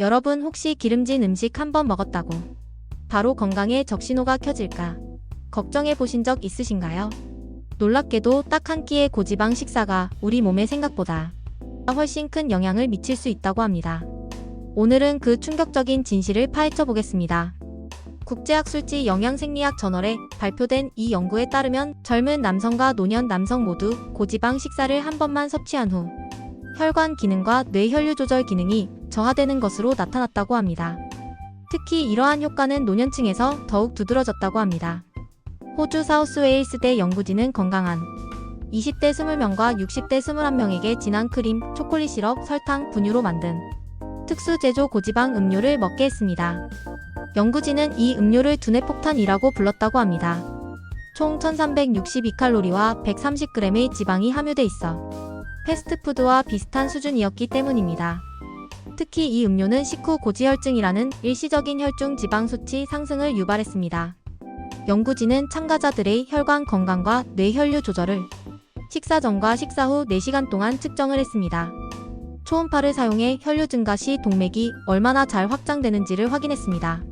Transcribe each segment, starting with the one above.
여러분 혹시 기름진 음식 한번 먹었다고 바로 건강에 적신호가 켜질까 걱정해 보신 적 있으신가요? 놀랍게도 딱 한 끼의 고지방 식사가 우리 몸에 생각보다 훨씬 큰 영향을 미칠 수 있다고 합니다. 오늘은 그 충격적인 진실을 파헤쳐 보겠습니다. 국제학술지 영양생리학 저널에 발표된 이 연구에 따르면 젊은 남성과 노년 남성 모두 고지방 식사를 한 번만 섭취한 후 혈관 기능과 뇌 혈류 조절 기능이 저하되는 것으로 나타났다고 합니다. 특히 이러한 효과는 노년층에서 더욱 두드러졌다고 합니다. 호주 사우스웨일스대 연구진은 건강한 20대 20명과 60대 21명에게 진한 크림, 초콜릿 시럽, 설탕, 분유로 만든 특수 제조 고지방 음료를 먹게 했습니다. 연구진은 이 음료를 두뇌 폭탄이라고 불렀다고 합니다. 총 1362칼로리와 130g의 지방이 함유돼 있어 패스트푸드와 비슷한 수준이었기 때문입니다. 특히 이 음료는 식후 고지혈증이라는 일시적인 혈중 지방 수치 상승을 유발했습니다. 연구진은 참가자들의 혈관 건강과 뇌혈류 조절을 식사 전과 식사 후 4시간 동안 측정을 했습니다. 초음파를 사용해 혈류 증가 시 동맥이 얼마나 잘 확장되는지를 확인했습니다.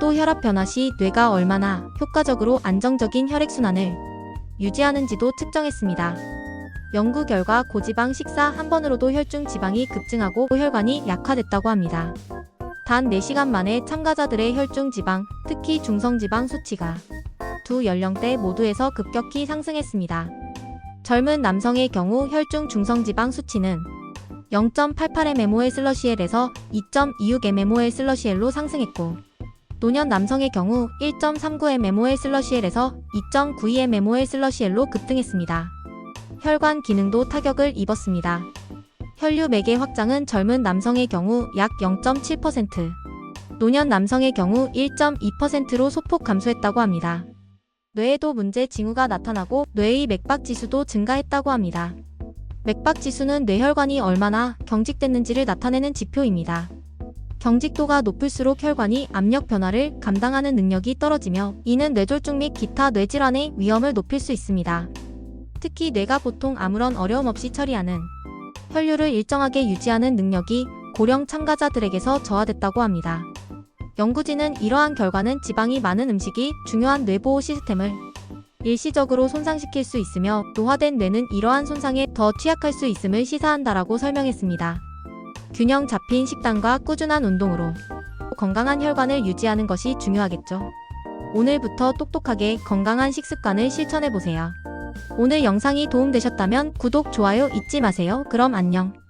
또 혈압 변화 시 뇌가 얼마나 효과적으로 안정적인 혈액순환을 유지하는지도 측정했습니다. 연구 결과 고지방 식사 한 번으로도 혈중 지방이 급증하고 혈관이 약화됐다고 합니다. 단 4시간 만에 참가자들의 혈중 지방, 특히 중성 지방 수치가 두 연령대 모두에서 급격히 상승했습니다. 젊은 남성의 경우 혈중 중성 지방 수치는 0.88mmol 슬러시엘에서 2.26mmol 슬러시엘로 상승했고 노년 남성의 경우 1.39mmol 슬러시엘에서 2.92mmol 슬러시엘로 급등했습니다. 혈관 기능도 타격을 입었습니다. 혈류 매개 확장은 젊은 남성의 경우 약 0.7%, 노년 남성의 경우 1.2%로 소폭 감소했다고 합니다. 뇌에도 문제 징후가 나타나고 뇌의 맥박 지수도 증가했다고 합니다. 맥박 지수는 뇌혈관이 얼마나 경직됐는지를 나타내는 지표입니다. 경직도가 높을수록 혈관이 압력 변화를 감당하는 능력이 떨어지며 이는 뇌졸중 및 기타 뇌질환의 위험을 높일 수 있습니다. 특히 뇌가 보통 아무런 어려움 없이 처리하는 혈류를 일정하게 유지하는 능력이 고령 참가자들에게서 저하됐다고 합니다. 연구진은 이러한 결과는 지방이 많은 음식이 중요한 뇌보호 시스템을 일시적으로 손상시킬 수 있으며 노화된 뇌는 이러한 손상에 더 취약할 수 있음을 시사한다라고 설명했습니다. 균형 잡힌 식단과 꾸준한 운동으로 건강한 혈관을 유지하는 것이 중요하겠죠. 오늘부터 똑똑하게 건강한 식습관을 실천해 보세요. 오늘 영상이 도움되셨다면 구독, 좋아요 잊지 마세요. 그럼 안녕.